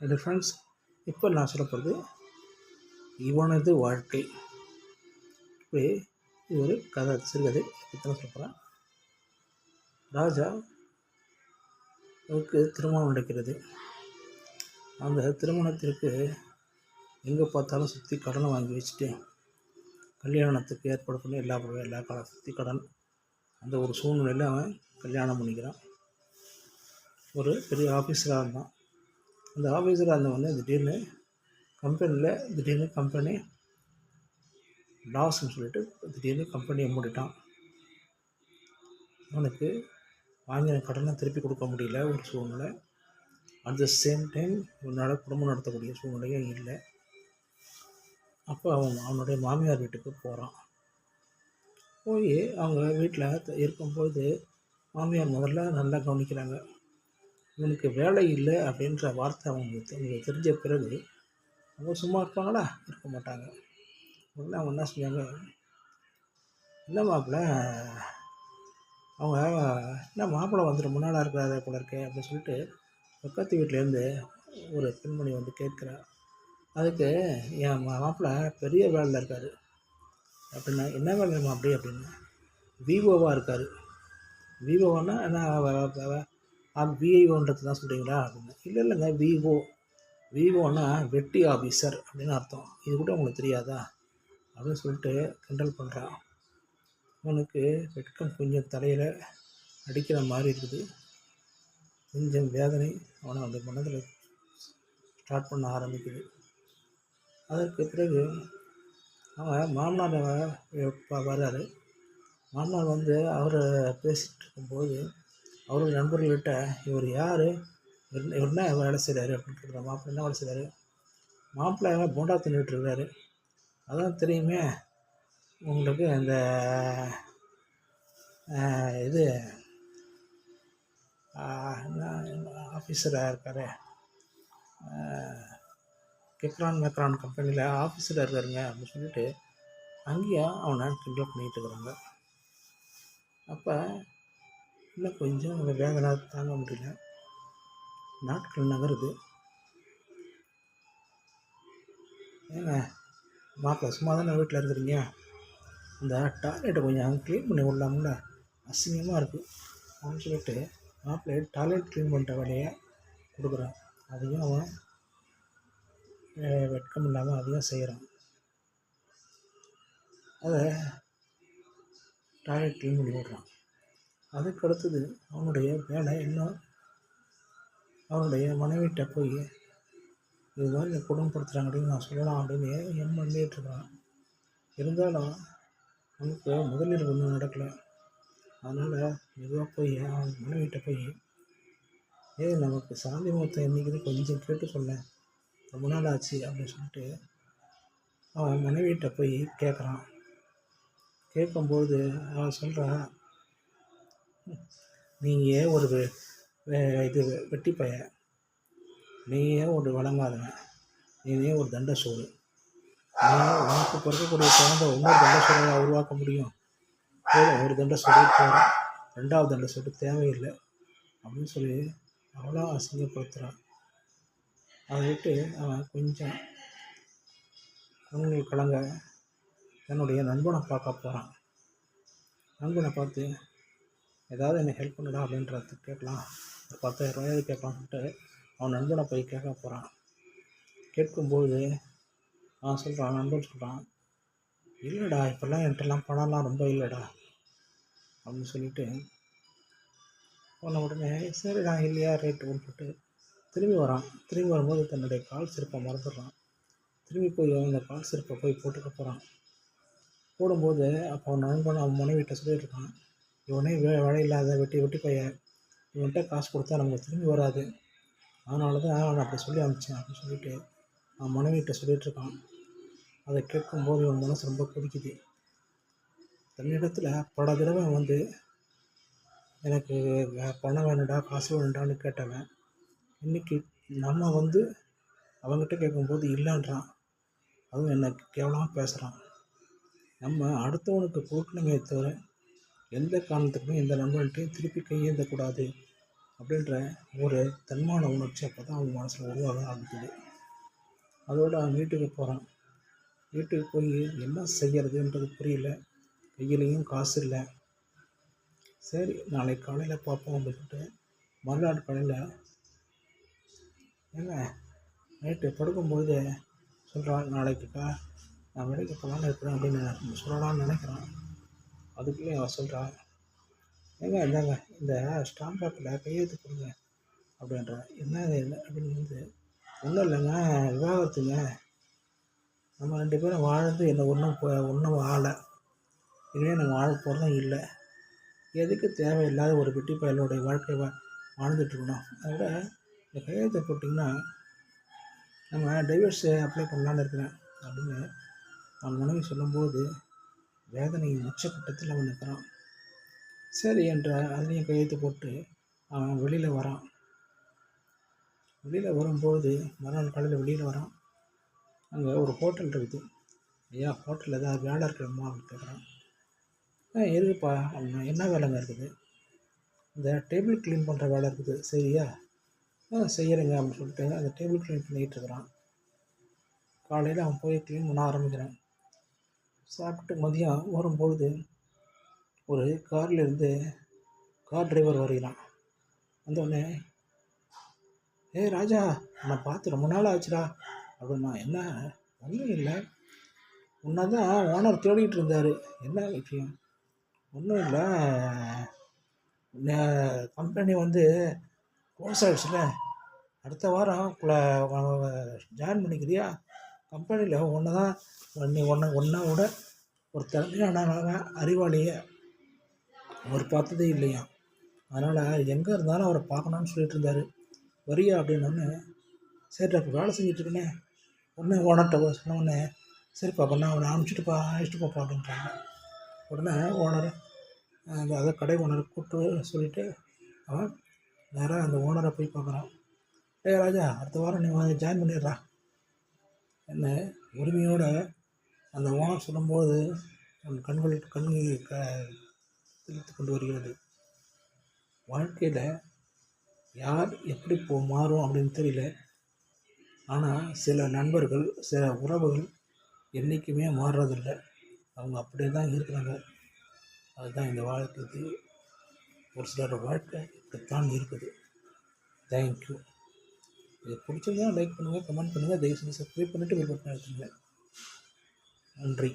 என்னோடய ஃப்ரெண்ட்ஸ் இப்போ நான் சொல்ல போகிறது இவனது வாழ்க்கை. இப்படி இது ஒரு கதை சிறுகதை. பற்றி சொல்ல போகிறேன் ராஜா அவருக்கு திருமணம் நடக்கிறது. அந்த திருமணத்திற்கு எங்கே பார்த்தாலும் சுற்றி கடனை வாங்கி வச்சுட்டு கல்யாணத்துக்கு ஏற்பாடு பண்ணி எல்லா எல்லா கடன் சுற்றி கடன் அந்த ஒரு சூழ்நிலையில் அவன் கல்யாணம் பண்ணிக்கிறான். ஒரு பெரிய ஆஃபீஸராக இருந்தான். அந்த ஆஃபீஸராக இருந்தவொடனே திடீர்னு கம்பெனியில் திடீர்னு கம்பெனி லாஸ்ன்னு சொல்லிட்டு திடீர்னு கம்பெனியை மூடிட்டான். அவனுக்கு வாங்கின கடனை திருப்பி கொடுக்க முடியல. ஒரு சூழ்நிலை. அட் த சேம் டைம் இவனால் குடும்பம் நடத்தக்கூடிய சூழ்நிலையும் இல்லை. அப்போ அவன் அவனுடைய மாமியார் வீட்டுக்கு போகிறான் போய் அவங்க வீட்டில் இருக்கும்போது மாமியார் முதல்ல நல்லா கவனிக்கிறாங்க. இவனுக்கு வேலை இல்லை அப்படின்ற வார்த்தை அவங்களுக்கு அவங்களுக்கு தெரிஞ்ச பிறகு அவங்க சும்மா இருப்பாங்களா? இருக்க மாட்டாங்க. உடனே அவங்க என்ன செஞ்சாங்க? என்ன மாப்பிள்ள அவங்க என்ன மாப்பிள்ளை வந்துட்டு முன்னால் இருக்கிறாரு போல இருக்கே அப்படின்னு சொல்லிட்டு பக்கத்து வீட்டிலேருந்து ஒரு பெண்மணி வந்து கேட்குறா. அதுக்கு என் மாப்பிள்ளை பெரிய வேலையில் இருக்கார். அப்படின்னா என்ன வேலைமா அப்படி அப்படின்னு. விவோவாக இருக்கார். விவோன்னா என்ன விஐஓன்றது தான் சொல்கிறீங்களா அப்படின்னு. இல்லை இல்லைங்க விவோ விவோன்னா வெட்டி ஆஃபீஸர் அப்படின்னு அர்த்தம். இது கூட உங்களுக்கு தெரியாதா? அப்படின்னு சொல்லிட்டு கிண்டல் பண்ணுறான் அவனுக்கு வெட்கம் கொஞ்சம் தலையில் அடிக்கிற மாதிரி இருக்குது. கொஞ்சம் வேதனை அவனை அந்த மனதில் ஸ்டார்ட் பண்ண ஆரம்பிக்குது. அதற்கு பிறகு அவன் மாமனார் வர்றாரு. மாமனார் வந்து அவரை பேசிகிட்டு இருக்கும்போது அவரோட நண்பர்கள்கிட்ட இவர் யார்? இவர் என்ன வேலை செய்கிறாரு அப்படின்னு கேட்குற மாப்பிள்ளை என்ன வேலை செய்கிறாரு மாப்பிள்ளை போண்டா தின்னுட்டுருக்காரு அதான் தெரியுமே உங்களுக்கு அந்த இது ஆஃபீஸராக இருக்கார்? கெக்ரான் மெக்ரான் கம்பெனியில் ஆஃபீஸராக இருக்காருங்க அப்படின்னு சொல்லிட்டு அங்கேயும் அவனை கிண்டல் பண்ணிகிட்டு இருக்கிறாங்க. அப்போ இன்னும் கொஞ்சம் அந்த வேதனை தாங்க முடியல. நாட்கள் நகருது. ஏங்க மாப்பிள்ள சும்மா தானே வீட்டில் இருக்கிறீங்க? அந்த டாய்லெட்டை கொஞ்சம் க்ளீன் பண்ணி விடலாம்ல? அசிங்கமாக இருக்குது அப்படின்னு சொல்லிட்டு மாப்பிள்ளை டாய்லெட் க்ளீன் பண்ணுற வேலையை கொடுக்குறான். அதையும் அவன் வெட்கம் இல்லாமல் அதையும் செய்கிறான் அதை டாய்லெட் க்ளீன் பண்ணி விடுறான். அதுக்கு அடுத்தது அவனுடைய வேலை இன்னும் அவனுடைய மனைவிட்ட போய் இது மாதிரி குடும்பப்படுத்துகிறாங்க அப்படின்னு நான் சொல்லலாம் அப்படின்னு என் பண்ணிகிட்ருக்கான் இருந்தாலும் அவனுக்கு முதலீடு ஒன்றும் நடக்கலை. அதனால் மெதுவாக போய் அவன் மனைவிட்ட போய் ஏ நமக்கு சாந்தி முகூர்த்தம் என்றைக்குன்னு கொஞ்சம் கேட்டு சொல்ல. ரொம்ப நாள் ஆச்சு அப்படின்னு சொல்லிட்டு அவன் மனைவிட்ட போய் கேட்குறான் கேட்கும்போது அவன் சொல்கிறான் நீங்கள் ஒரு இது வெட்டி பைய நீயே ஒரு வழங்காதவன் நீயே ஒரு தண்ட சோறு நீ உனக்கு பிறக்கக்கூடிய குழந்தை இன்னொரு தண்ட சோறை உருவாக்க முடியும். போதும் ஒரு தண்ட சோறு போகிறோம் ரெண்டாவது தண்ட சோறு தேவையில்லை. அப்படின்னு சொல்லி அவ்வளோ அசிங்கப்படுத்துகிறான் அதை விட்டு அவன் கொஞ்சம் கண்கள் கலங்க தன்னுடைய நண்பனை பார்க்க போகிறான் நண்பனை பார்த்து ஏதாவது என்னை ஹெல்ப் பண்ணுடா அப்படின்றது கேட்கலாம். ஒரு பத்தாயிரம் ரூபாயாவது கேட்கலான்னு அவன் நண்பனை போய் கேட்க போகிறான் கேட்கும்போது அவன் சொல்கிறான் நண்பன் சொல்கிறான் இல்லைடா இப்போல்லாம் என்கிட்டலாம் பணம்லாம் ரொம்ப இல்லைடா. அப்படின்னு சொல்லிட்டு போன உடனே சரிடா இல்லையா ரேட்டு போட்டு திரும்பி வரான். திரும்பி வரும்போது தன்னுடைய கால் சிறப்பை மறந்துடுறான். திரும்பி போய் அந்த கால் சிறப்பை போய் போட்டுக்க போகிறான் போடும்போது அப்போ அவன் நண்பன் அவன் மனைவிட்ட சொல்லியிருக்கான் இவனே வே வேலை இல்லாத வெட்டி வெட்டி பையன் இவன்கிட்ட காசு கொடுத்தா நமக்கு திரும்பி வராது. அதனால தான் அவனை அப்படி சொல்லி அனுப்பிச்சேன். அப்படின்னு சொல்லிட்டு அவன் மனைவிட்ட சொல்லிகிட்ருக்கான் அதை கேட்கும்போது இவன் மனசு ரொம்ப கொதிக்குது. தன்னிடத்தில் பல தடவை வந்து எனக்கு பணம் வேணுடா காசு வேணுடான்னு கேட்டவன் இன்றைக்கி நம்ம வந்து அவங்ககிட்ட கேட்கும்போது இல்லைன்றான். அதுவும் என்னை கேவலமாக பேசுகிறான் நம்ம அடுத்தவனுக்கு கொடுக்கணுமே தவிர எந்த காரணத்துக்குமே எந்த நண்பன்ட்டையும் திருப்பி கையேந்தக்கூடாது அப்படின்ற ஒரு தன்மான உணர்ச்சி அப்போ தான் அவன் மனசில் உருவாக ஆரம்பிக்குது. அதோடு அவன் வீட்டுக்கு போகிறான் வீட்டுக்கு போய் என்ன செய்கிறதுன்றது புரியல. கையிலையும் காசு இல்லை. சரி நாளைக்கு காலையில் பார்ப்போம் அப்படின்ட்டு மறுநாள் காலையில் ஏங்க நைட்டு படுக்கும்போது சொல்கிறான் நாளைக்குக்கா நான் வேலைக்கு போகலான்னு இருக்கிறேன் அப்படின்னு சொல்லலாம்னு நினைக்கிறான். அதுக்குள்ளேயும் அவன் சொல்கிறான் ஏங்க இந்தாங்க இந்த ஸ்டாம்ப் பேப்பரில் கையெழுத்து கொடுங்க அப்படின்றா என்ன என்ன? அப்படின்னு வந்து ஒன்றும் இல்லைங்க விவாகரத்துங்க. நம்ம ரெண்டு பேரும் வாழ்ந்து என்ன ஒன்றும் ஒன்றும் ஆளை இனிமேல் நம்ம வாழ போகிறதும் இல்லை. எதுக்கு தேவையில்லாத ஒரு வெட்டி பயலோடைய வாழ்க்கையை வா வாழ்ந்துட்டுருக்கணும் அதோட இந்த கையெழுத்தை போட்டிங்கன்னா நம்ம டைவர்ஸு அப்ளை பண்ணலான்னு இருக்கிறேன் அப்படின்னு அவன் மனைவி சொல்லும்போது வேதனையின் உச்சக்கட்டத்தில் அவன் நிற்கிறான். சரி என்ற அதுலேயும் கையெழுத்து போட்டு அவன் வெளியில் வரான். வெளியில் வரும்போது மறுநாள் காலையில் வெளியில் வரான். அங்கே ஒரு ஹோட்டல் இருக்குது. ஐயா ஹோட்டலில் ஏதாவது வேலை இருக்கணுமா அப்படின்னு கேட்குறான். ஆ இருக்குப்பா. அப்படின்னா என்ன வேலைங்க இருக்குது? இந்த டேபிள் க்ளீன் பண்ணுற வேலை இருக்குது. சரியா? ஆ செய்கிறேங்க அப்படின்னு சொல்லிட்டு அந்த டேபிள் க்ளீன் பண்ணிகிட்டு இருக்கிறான். காலையில் அவன் போய் க்ளீன் பண்ண ஆரம்பிக்கிறான். சாப்பிட்டு மதியம் வரும்பொழுது ஒரு கார்லேருந்து கார் டிரைவர் வருகிறான். வந்தோடனே ஏய் ராஜா உன்னை பார்த்து ரொம்ப நாள் ஆச்சுடா. அப்படின்னா என்ன? ஒன்றும் இல்லை. உன்னை தான் ஓனர் தேடிக்கிட்டு இருந்தார். என்ன விஷயம்? ஒன்றும் இல்லை. கம்பெனி வந்து க்ளோஸ் ஆகிடுச்சுல அடுத்த வாரம் ஜாயின் பண்ணிக்கிறியா? கம்பெனியில் ஒன்று தான் நீ ஒன்று ஒன்றை விட ஒரு திறமையான அறிவாளியை அவர் பார்த்ததே இல்லையா? அதனால் எங்கே இருந்தாலும் அவரை பார்க்கணும்னு சொல்லிட்டு இருந்தார். வரியா அப்படின்னோடனே சரி அப்போ வேலை செஞ்சிட்ருக்கேனே உடனே ஓனர்கிட்ட சொன்ன உடனே சரிப்பா நான் அவனை அனுப்பிச்சிட்டுப்பா அழைச்சிட்டு போப்பா அப்படின்றாங்க. உடனே ஓனர் அந்த அதை கடை ஓனரை கூப்பிட்டு சொல்லிவிட்டு அவன் நேராக அந்த ஓனரை போய் பார்க்குறான். ஏ ராஜா அடுத்த வாரம் நீ ஜாயின் பண்ணிடுறா. என்ன உரிமையோடு அந்த ஓனர் சொல்லும்போது நம் கண்கள் கண்கள் க தெளித்து கொண்டு வருகிறது. வாழ்க்கையில் யார் எப்படி போ மாறும் அப்படின்னு தெரியல. ஆனால் சில நண்பர்கள் சில உறவுகள் என்றைக்குமே மாறுறதில்ல. அவங்க அப்படியே தான் இருக்கிறாங்க. அதுதான் இந்த வாழ்க்கைக்கு ஒரு சிலர் வாழ்க்கை இப்படித்தான் இருக்குது. தேங்க்யூ இது பிடிச்சிருந்தா லைக் பண்ணுங்கள் கமெண்ட் பண்ணுங்கள் தயவுசெய்து சப்ஸ்கிரைப் பண்ணிவிட்டு பெல் பட்டன் நன்றி.